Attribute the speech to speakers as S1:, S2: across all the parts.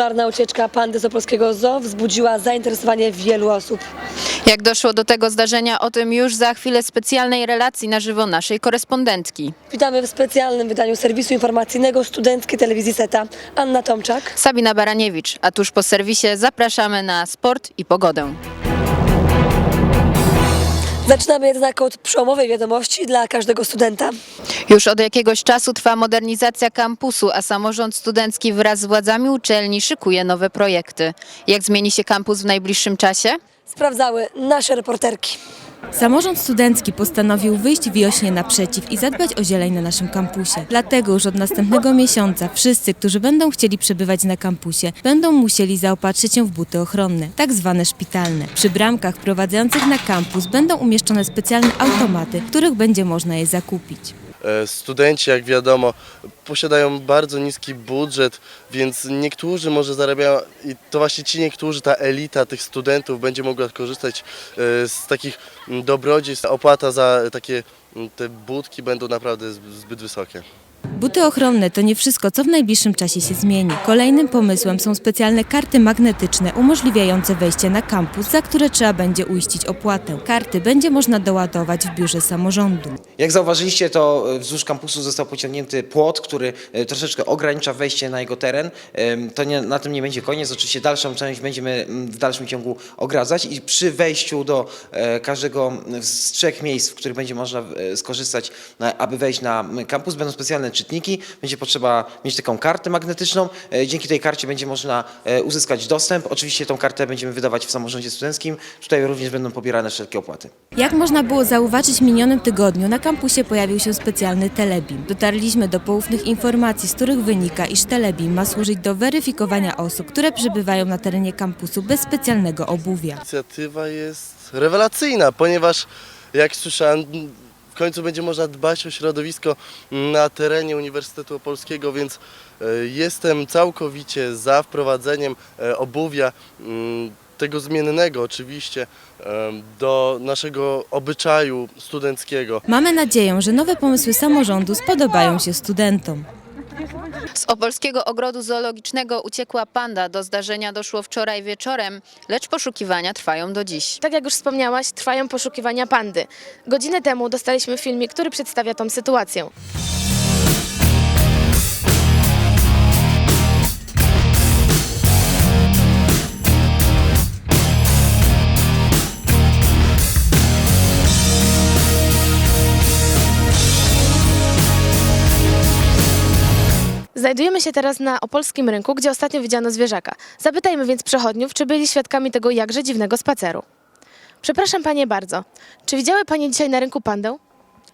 S1: Spektakularna ucieczka pandy z opolskiego zoo wzbudziła zainteresowanie wielu osób.
S2: Jak doszło do tego zdarzenia, o tym już za chwilę specjalnej relacji na żywo naszej korespondentki.
S1: Witamy w specjalnym wydaniu serwisu informacyjnego Studenckiej Telewizji Seta. Anna Tomczak.
S2: Sabina Baraniewicz, a tuż po serwisie zapraszamy na sport i pogodę.
S1: Zaczynamy jednak od przełomowej wiadomości dla każdego studenta.
S2: Już od jakiegoś czasu trwa modernizacja kampusu, a samorząd studencki wraz z władzami uczelni szykuje nowe projekty. Jak zmieni się kampus w najbliższym czasie?
S1: Sprawdzały nasze reporterki.
S3: Samorząd studencki postanowił wyjść wiośnie naprzeciw i zadbać o zieleń na naszym kampusie. Dlatego już od następnego miesiąca wszyscy, którzy będą chcieli przebywać na kampusie, będą musieli zaopatrzyć się w buty ochronne, tak zwane szpitalne. Przy bramkach prowadzących na kampus będą umieszczone specjalne automaty, w których będzie można je zakupić.
S4: E, Studenci, jak wiadomo, posiadają bardzo niski budżet, więc niektórzy może zarabiają i to właśnie ci niektórzy, ta elita tych studentów będzie mogła korzystać e, z takich dobrodziejstw. Opłata za takie te budki będą naprawdę zbyt wysokie.
S3: Buty ochronne to nie wszystko, co w najbliższym czasie się zmieni. Kolejnym pomysłem są specjalne karty magnetyczne umożliwiające wejście na kampus, za które trzeba będzie uiścić opłatę. Karty będzie można doładować w biurze samorządu.
S5: Jak zauważyliście, to e, wzdłuż kampusu został pociągnięty płot, który e, troszeczkę ogranicza wejście na jego teren. To nie, na tym nie będzie koniec. Oczywiście dalszą część będziemy w dalszym ciągu ogradzać i przy wejściu do e, każdego z trzech miejsc, w których będzie można skorzystać, aby wejść na kampus, będą specjalne czytniki. Będzie potrzeba mieć taką kartę magnetyczną. E, Dzięki tej karcie będzie można e, uzyskać dostęp. Oczywiście tą kartę będziemy wydawać w samorządzie studenckim. Tutaj również będą pobierane wszelkie opłaty.
S3: Jak można było zauważyć w minionym tygodniu, na kampusie pojawił się specjalny telebim. Dotarliśmy do poufnych informacji, z których wynika, iż telebim ma służyć do weryfikowania osób, które przebywają na terenie kampusu bez specjalnego obuwia.
S4: Inicjatywa jest rewelacyjna, ponieważ jak słyszałem, końcu będzie można dbać o środowisko na terenie Uniwersytetu Opolskiego, więc e, jestem całkowicie za wprowadzeniem e, obuwia mm, tego zmiennego oczywiście e, do naszego obyczaju studenckiego.
S3: Mamy nadzieję, że nowe pomysły samorządu spodobają się studentom.
S2: Z opolskiego ogrodu zoologicznego uciekła panda. Do zdarzenia doszło wczoraj wieczorem, lecz poszukiwania trwają do dziś.
S6: Tak jak już wspomniałaś, trwają poszukiwania pandy. Godzinę temu dostaliśmy filmik, który przedstawia tą sytuację. Znajdujemy się teraz na opolskim rynku, gdzie ostatnio widziano zwierzaka. Zapytajmy więc przechodniów, czy byli świadkami tego jakże dziwnego spaceru. Przepraszam panie bardzo. Czy widziały panie dzisiaj na rynku pandę?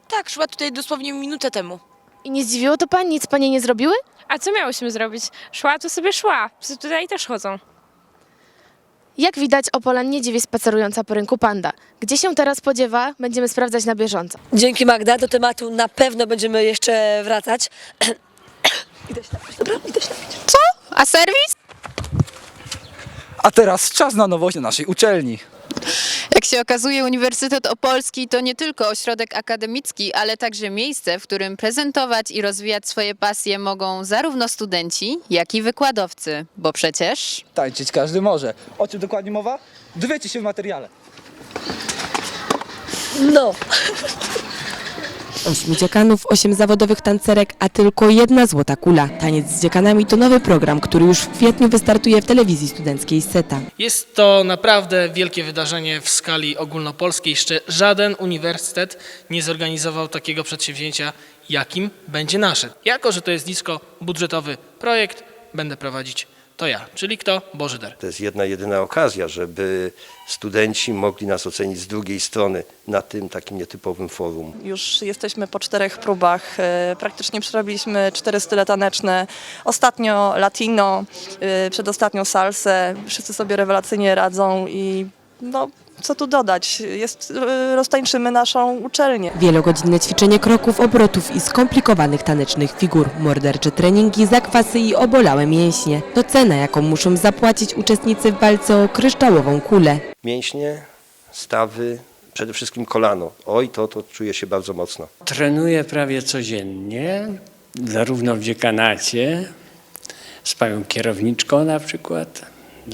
S7: Tak, szła tutaj dosłownie minutę temu.
S6: I nie zdziwiło to pani? Nic panie nie zrobiły?
S8: A co miałyśmy zrobić? Szła, to sobie szła. Psy Tutaj też chodzą.
S6: Jak widać, Opolan nie dziwi spacerująca po rynku panda. Gdzie się teraz podziewa, będziemy sprawdzać na bieżąco.
S1: Dzięki Magda, do tematu na pewno będziemy jeszcze wracać. Idę się napić, dobra? Idę się napić.
S2: A serwis?
S9: A teraz czas na nowość na naszej uczelni.
S2: Jak się okazuje, Uniwersytet Opolski to nie tylko ośrodek akademicki, ale także miejsce, w którym prezentować i rozwijać swoje pasje mogą zarówno studenci, jak i wykładowcy. Bo przecież...
S9: Tańczyć każdy może. O czym dokładnie mowa? Dowiecie się w materiale.
S1: No,
S10: Ośmiu dziekanów, osiem zawodowych tancerek, a tylko jedna złota kula. Taniec z dziekanami to nowy program, który już w kwietniu wystartuje w telewizji studenckiej SETA.
S11: Jest to naprawdę wielkie wydarzenie w skali ogólnopolskiej. Jeszcze żaden uniwersytet nie zorganizował takiego przedsięwzięcia, jakim będzie nasze. Jako, że to jest nisko budżetowy projekt, będę prowadzić to ja, czyli kto? Bożyder.
S12: To jest jedna, jedyna okazja, żeby studenci mogli nas ocenić z drugiej strony na tym takim nietypowym forum.
S7: Już jesteśmy po czterech próbach. e, Praktycznie przerobiliśmy cztery style taneczne. Ostatnio latino, e, przedostatnio salsę. Wszyscy sobie rewelacyjnie radzą i no, co tu dodać? Jest, e, roztańczymy naszą uczelnię.
S10: Wielogodzinne ćwiczenie kroków, obrotów i skomplikowanych tanecznych figur, mordercze treningi, zakwasy i obolałe mięśnie. To cena, jaką muszą zapłacić uczestnicy w walce o kryształową kulę.
S12: Mięśnie, stawy, przede wszystkim kolano. Oj, to, to czuję się bardzo mocno.
S13: Trenuję prawie codziennie, zarówno w dziekanacie, z panią kierowniczką na przykład,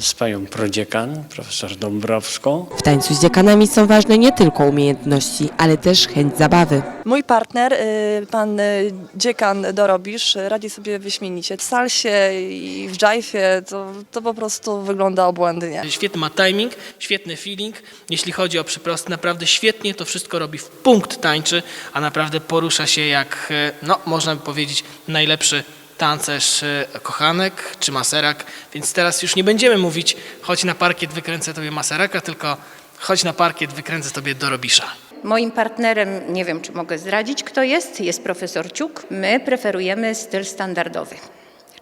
S13: z panią prodziekan, profesor Dąbrowską.
S10: W tańcu z dziekanami są ważne nie tylko umiejętności, ale też chęć zabawy.
S7: Mój partner, y, pan y, dziekan Dorobisz, y, radzi sobie wyśmienicie. W salsie i w dżajfie to, to po prostu wygląda obłędnie.
S11: Świetny ma timing, świetny feeling. Jeśli chodzi o przyprost, naprawdę świetnie to wszystko robi w punkt tańczy, a naprawdę porusza się jak, e, no można by powiedzieć, najlepszy tancerz kochanek czy maserak. Więc teraz już nie będziemy mówić chodź na parkiet, wykręcę tobie maseraka, tylko chodź na parkiet, wykręcę tobie dorobisza.
S14: Moim partnerem, nie wiem czy mogę zdradzić kto jest, jest profesor Ciuk. My preferujemy styl standardowy,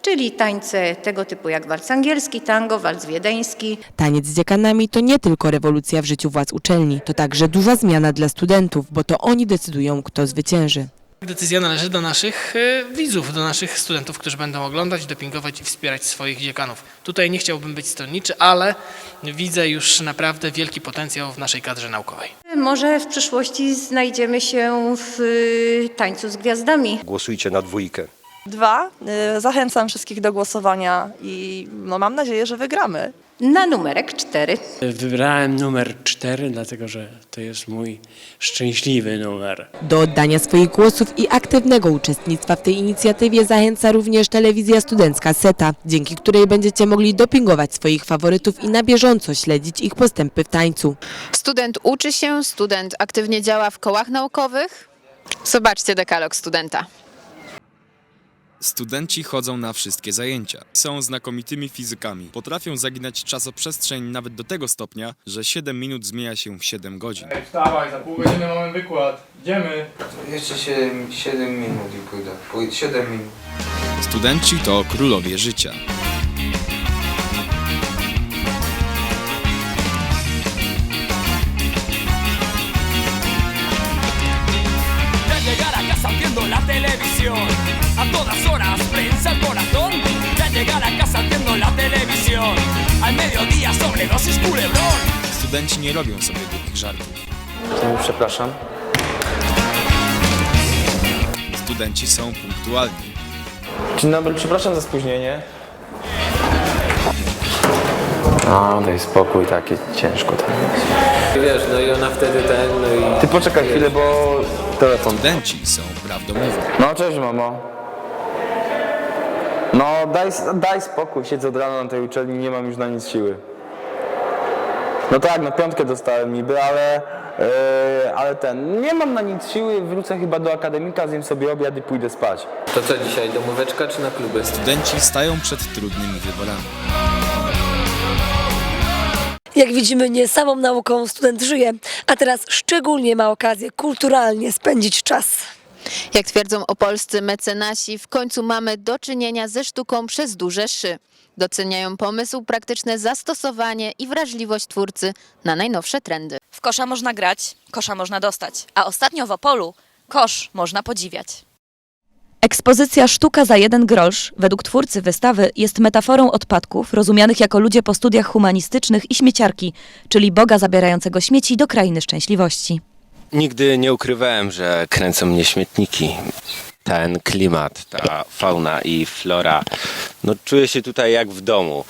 S14: czyli tańce tego typu jak walc angielski, tango, walc wiedeński.
S10: Taniec z dziekanami to nie tylko rewolucja w życiu władz uczelni, to także duża zmiana dla studentów, bo to oni decydują, kto zwycięży.
S11: Decyzja należy do naszych e, widzów, do naszych studentów, którzy będą oglądać, dopingować i wspierać swoich dziekanów. Tutaj nie chciałbym być stronniczy, ale widzę już naprawdę wielki potencjał w naszej kadrze naukowej.
S14: Może w przyszłości znajdziemy się w y, tańcu z gwiazdami.
S12: Głosujcie na dwójkę.
S7: Dwa, y, zachęcam wszystkich do głosowania i no, mam nadzieję, że wygramy.
S14: Na numerek cztery.
S13: Wybrałem numer 4, dlatego że to jest mój szczęśliwy numer.
S10: Do oddania swoich głosów i aktywnego uczestnictwa w tej inicjatywie zachęca również telewizja studencka SETA, dzięki której będziecie mogli dopingować swoich faworytów i na bieżąco śledzić ich postępy w tańcu.
S2: Student uczy się, student aktywnie działa w kołach naukowych. Zobaczcie dekalog studenta.
S15: Studenci chodzą na wszystkie zajęcia. Są znakomitymi fizykami. Potrafią zaginać czasoprzestrzeń nawet do tego stopnia, że 7 minut zmienia się w 7 godzin.
S9: Wstawaj, za pół godziny mamy wykład. Idziemy.
S5: Jeszcze 7, 7 minut i pójdę. Pójdę 7 minut.
S15: Studenci to królowie życia.
S16: Televisión. A todas horas prensa el corazón. Ya llegar a casa viendo la televisión. Al mediodía sobredosis culebrón.
S15: Studenci nie robią sobie głupich żartów.
S5: Przepraszam.
S15: Studenci są punktualni.
S5: Dzień dobry, przepraszam za spóźnienie. No, daj spokój, takie ciężko tam
S13: Wiesz, no i ona wtedy ten, no i...
S5: Ty poczekaj chwilę, bo telefon.
S15: Studenci są prawdomówni.
S5: No, cześć mamo. No, daj, daj spokój, siedzę od rana na tej uczelni, nie mam już na nic siły. No tak, na piątkę dostałem niby, ale, yy, ale ten, nie mam na nic siły, wrócę chyba do akademika, zjem sobie obiad i pójdę spać.
S13: To co dzisiaj, domóweczka czy na kluby?
S15: Studenci stają przed trudnymi wyborami.
S1: Jak widzimy, nie samą nauką student żyje, a teraz szczególnie ma okazję kulturalnie spędzić czas.
S2: Jak twierdzą opolscy mecenasi, w końcu mamy do czynienia ze sztuką przez duże szy. Doceniają pomysł, praktyczne zastosowanie i wrażliwość twórcy na najnowsze trendy.
S17: W kosza można grać, kosza można dostać, a ostatnio w Opolu kosz można podziwiać.
S18: Ekspozycja Sztuka za jeden grosz, według twórcy wystawy, jest metaforą odpadków, rozumianych jako ludzie po studiach humanistycznych i śmieciarki, czyli Boga zabierającego śmieci do krainy szczęśliwości.
S19: Nigdy nie ukrywałem, że kręcą mnie śmietniki. Ten klimat, ta fauna i flora. No czuję się tutaj jak w domu.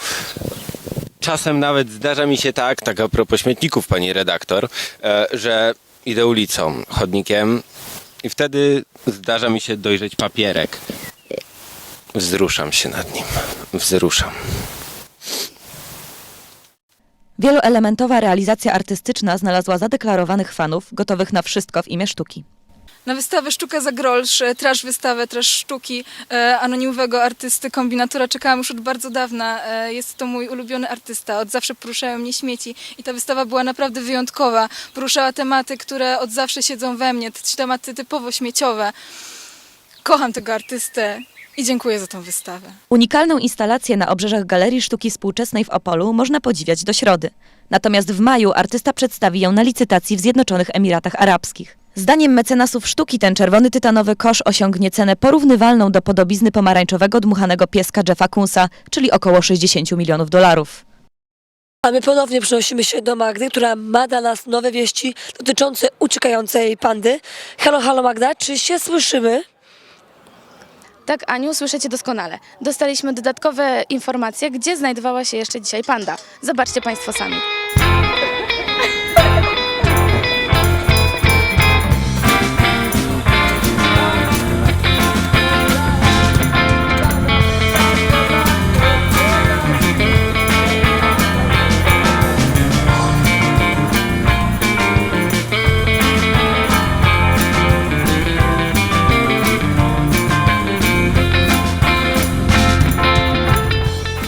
S19: Czasem nawet zdarza mi się tak, tak a propos śmietników, pani redaktor, e, że idę ulicą, chodnikiem i wtedy zdarza mi się dojrzeć papierek. Wzruszam się nad nim. Wzruszam.
S18: Wieloelementowa realizacja artystyczna znalazła zadeklarowanych fanów, gotowych na wszystko w imię sztuki.
S20: Na wystawę Sztuka za grosz, e, trash wystawę, trash sztuki e, anonimowego artysty, kombinatora czekałam już od bardzo dawna. E, jest to mój ulubiony artysta, od zawsze poruszają mnie śmieci i ta wystawa była naprawdę wyjątkowa. Poruszała tematy, które od zawsze siedzą we mnie, t- tematy typowo śmieciowe. Kocham tego artystę i dziękuję za tą wystawę.
S18: Unikalną instalację na obrzeżach Galerii Sztuki Współczesnej w Opolu można podziwiać do środy. Natomiast w maju artysta przedstawi ją na licytacji w Zjednoczonych Emiratach Arabskich. Zdaniem mecenasów sztuki ten czerwony tytanowy kosz osiągnie cenę porównywalną do podobizny pomarańczowego dmuchanego pieska Jeffa Kunsa, czyli około 60 milionów dolarów.
S1: A my ponownie przenosimy się do Magdy, która ma dla nas nowe wieści dotyczące uciekającej pandy. Halo, halo Magda, czy się słyszymy?
S6: Tak, Aniu, słyszycie doskonale. Dostaliśmy dodatkowe informacje, gdzie znajdowała się jeszcze dzisiaj panda. Zobaczcie Państwo sami.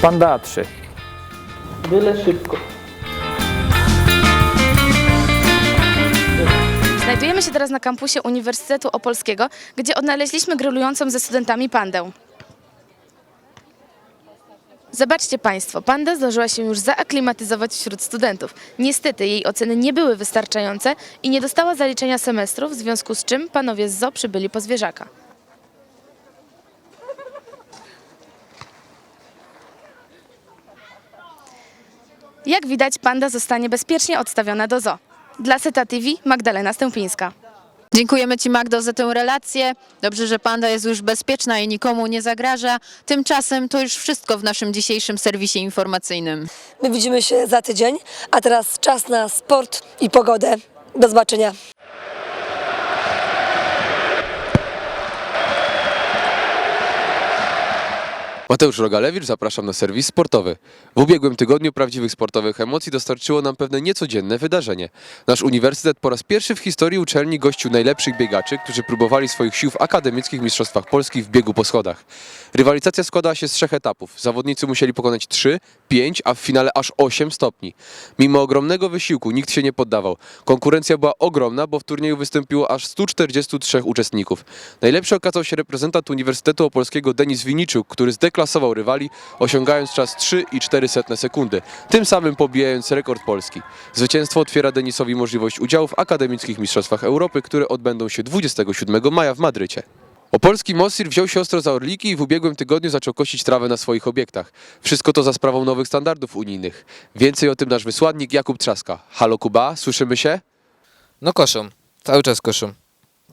S9: Panda 3. Byle szybko.
S6: Znajdujemy się teraz na kampusie Uniwersytetu Opolskiego, gdzie odnaleźliśmy grylującą ze studentami pandę. Zobaczcie Państwo, panda zdążyła się już zaaklimatyzować wśród studentów. Niestety jej oceny nie były wystarczające i nie dostała zaliczenia semestrów, w związku z czym panowie z ZO przybyli po zwierzaka. Jak widać, panda zostanie bezpiecznie odstawiona do zoo. Dla Seta TV Magdalena Stępińska.
S2: Dziękujemy Ci Magdo za tę relację. Dobrze, że panda jest już bezpieczna i nikomu nie zagraża. Tymczasem to już wszystko w naszym dzisiejszym serwisie informacyjnym.
S1: My widzimy się za tydzień, a teraz czas na sport i pogodę. Do zobaczenia.
S21: Mateusz Rogalewicz, zapraszam na serwis sportowy. W ubiegłym tygodniu prawdziwych sportowych emocji dostarczyło nam pewne niecodzienne wydarzenie. Nasz uniwersytet po raz pierwszy w historii uczelni gościł najlepszych biegaczy, którzy próbowali swoich sił w akademickich mistrzostwach Polski w biegu po schodach. Rywalizacja składała się z trzech etapów. Zawodnicy musieli pokonać 3, 5, a w finale aż 8 stopni. Mimo ogromnego wysiłku nikt się nie poddawał. Konkurencja była ogromna, bo w turnieju wystąpiło aż 143 uczestników. Najlepszy okazał się reprezentant Uniwersytetu Opolskiego Denis Winiczuk, który zdeklasował rywali, osiągając czas 3,4 sekundy, tym samym pobijając rekord Polski. Zwycięstwo otwiera Denisowi możliwość udziału w akademickich mistrzostwach Europy, które odbędą się 27 maja w Madrycie. Opolski Mosir wziął się ostro za orliki i w ubiegłym tygodniu zaczął kosić trawę na swoich obiektach. Wszystko to za sprawą nowych standardów unijnych. Więcej o tym nasz wysłannik Jakub Trzaska. Halo Kuba, słyszymy się?
S22: No koszą, cały czas koszą,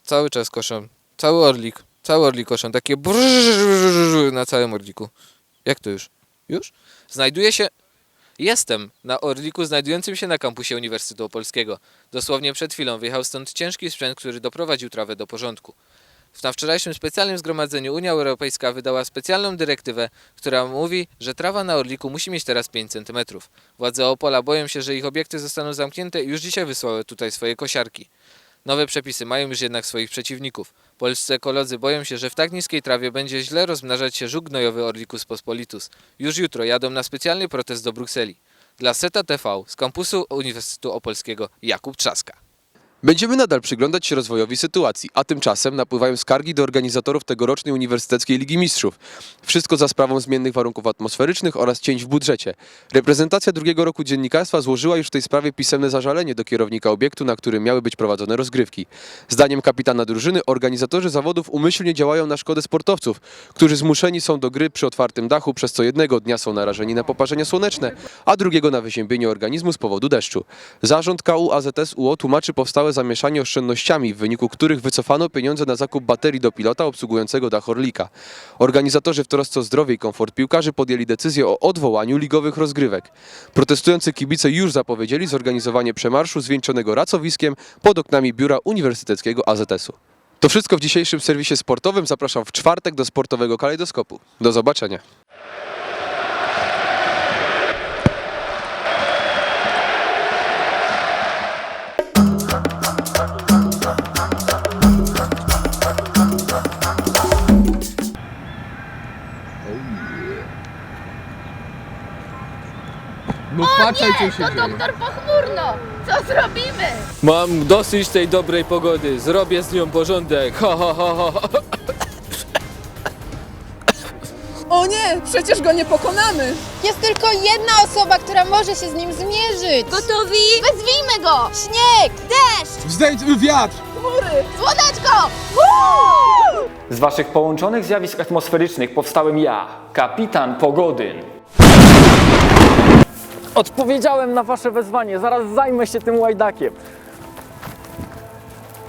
S22: cały czas koszą, cały orlik, cały orlik koszą, takie brrrr na całym orliku. Jak to już? Już? Znajduję się, jestem na orliku znajdującym się na kampusie Uniwersytetu Opolskiego. Dosłownie przed chwilą wyjechał stąd ciężki sprzęt, który doprowadził trawę do porządku. Na wczorajszym specjalnym zgromadzeniu Unia Europejska wydała specjalną dyrektywę, która mówi, że trawa na Orliku musi mieć teraz 5 cm. Władze Opola boją się, że ich obiekty zostaną zamknięte i już dzisiaj wysłały tutaj swoje kosiarki. Nowe przepisy mają już jednak swoich przeciwników. Polscy ekolodzy boją się, że w tak niskiej trawie będzie źle rozmnażać się żuk gnojowy Orlicus pospolitus. Już jutro jadą na specjalny protest do Brukseli. Dla Seta TV z kampusu Uniwersytetu Opolskiego Jakub Trzaska.
S21: Będziemy nadal przyglądać się rozwojowi sytuacji, a tymczasem napływają skargi do organizatorów tegorocznej Uniwersyteckiej Ligi Mistrzów. Wszystko za sprawą zmiennych warunków atmosferycznych oraz cięć w budżecie. Reprezentacja drugiego roku dziennikarstwa złożyła już w tej sprawie pisemne zażalenie do kierownika obiektu, na którym miały być prowadzone rozgrywki. Zdaniem kapitana drużyny organizatorzy zawodów umyślnie działają na szkodę sportowców, którzy zmuszeni są do gry przy otwartym dachu, przez co jednego dnia są narażeni na poparzenie słoneczne, a drugiego na wyziębienie organizmu z powodu deszczu. Zarząd KU UO tłumaczy powstałe zamieszanie oszczędnościami, w wyniku których wycofano pieniądze na zakup baterii do pilota obsługującego dach Orlika. Organizatorzy w trosce o zdrowie i komfort piłkarzy podjęli decyzję o odwołaniu ligowych rozgrywek. Protestujący kibice już zapowiedzieli zorganizowanie przemarszu zwieńczonego racowiskiem pod oknami biura Uniwersyteckiego AZS-u. To wszystko w dzisiejszym serwisie sportowym. Zapraszam w czwartek do sportowego kalejdoskopu. Do zobaczenia.
S23: Patrzaj, co się dzieje.
S24: Pochmurno! Co zrobimy?
S22: Mam dosyć tej dobrej pogody. Zrobię z nią porządek. Ha, ha, ha, ha.
S20: O nie, przecież go nie pokonamy!
S24: Jest tylko jedna osoba, która może się z nim zmierzyć. Gotowi? Wezwijmy go! Śnieg, deszcz,
S9: Zdejmmy wiatr!
S24: chmury, słoneczko!
S25: Z waszych połączonych zjawisk atmosferycznych powstałem ja, kapitan Pogodyn.
S9: Odpowiedziałem na wasze wezwanie, zaraz zajmę się tym łajdakiem.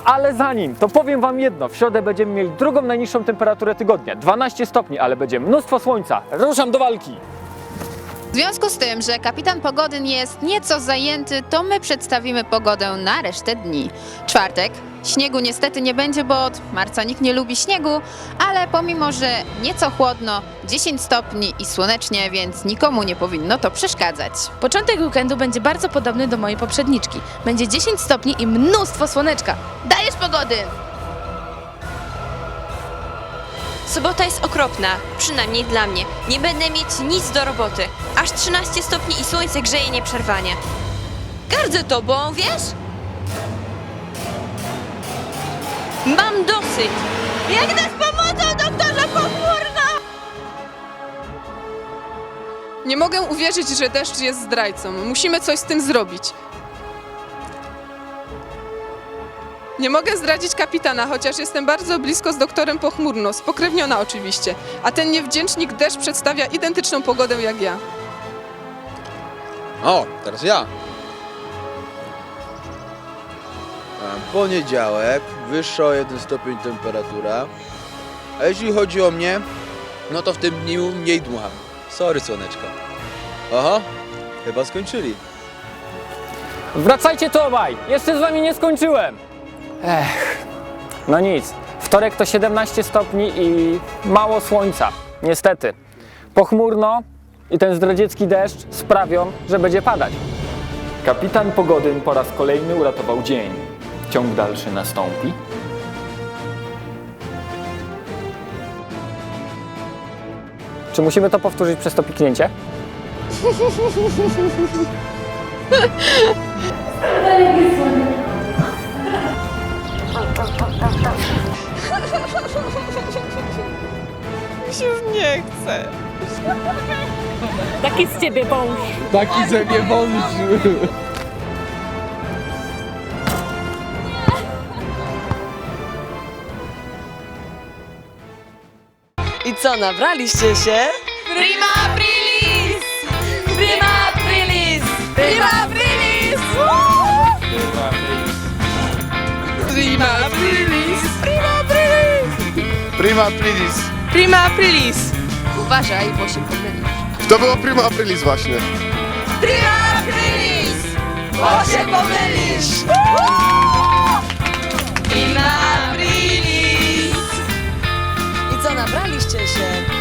S25: Ale zanim, to powiem Wam jedno. W środę będziemy mieli drugą najniższą temperaturę tygodnia. 12 stopni, ale będzie mnóstwo słońca. Ruszam do walki!
S2: W związku z tym, że kapitan Pogodyn jest nieco zajęty, to my przedstawimy pogodę na resztę dni. Czwartek. Śniegu niestety nie będzie, bo od marca nikt nie lubi śniegu, ale pomimo, że nieco chłodno, 10 stopni i słonecznie, więc nikomu nie powinno to przeszkadzać.
S6: Początek weekendu będzie bardzo podobny do mojej poprzedniczki. Będzie 10 stopni i mnóstwo słoneczka. Dajesz pogody!
S26: Sobota jest okropna, przynajmniej dla mnie. Nie będę mieć nic do roboty. Aż 13 stopni i słońce grzeje nieprzerwanie. Gardzę tobą, wiesz? Mam dosyć. Biegnę z pomocą, doktorze pochmurna!
S14: Nie mogę uwierzyć, że deszcz jest zdrajcą. Musimy coś z tym zrobić. Nie mogę zdradzić kapitana, chociaż jestem bardzo blisko z doktorem Pochmurno, spokrewniona oczywiście. A ten niewdzięcznik deszcz przedstawia identyczną pogodę jak ja.
S27: O, teraz ja. Poniedziałek, wyższa o 1 stopień temperatura. A jeśli chodzi o mnie, no to w tym dniu mniej dmucham. Sorry, słoneczko. Oho, chyba skończyli.
S25: Wracajcie tu obaj! Jeszcze z Wami nie skończyłem! Ech, no nic. Wtorek to 17 stopni i mało słońca. Niestety. Pochmurno i ten zdradziecki deszcz sprawią, że będzie padać. Kapitan Pogodyn po raz kolejny uratował dzień. Ciąg dalszy nastąpi. Czy musimy to powtórzyć przez to piknięcie?
S28: się już nie chce. Taki z ciebie wąż.
S23: Taki ze mnie wąż.
S24: I co, nabraliście się?
S29: Prima
S23: Prima aprilis!
S29: Prima aprilis!
S14: Uważaj, bo się pomylisz.
S23: To było prima aprilis właśnie.
S29: Prima aprilis! Bo się pomylisz! Prima aprilis!
S24: I co, nabraliście się?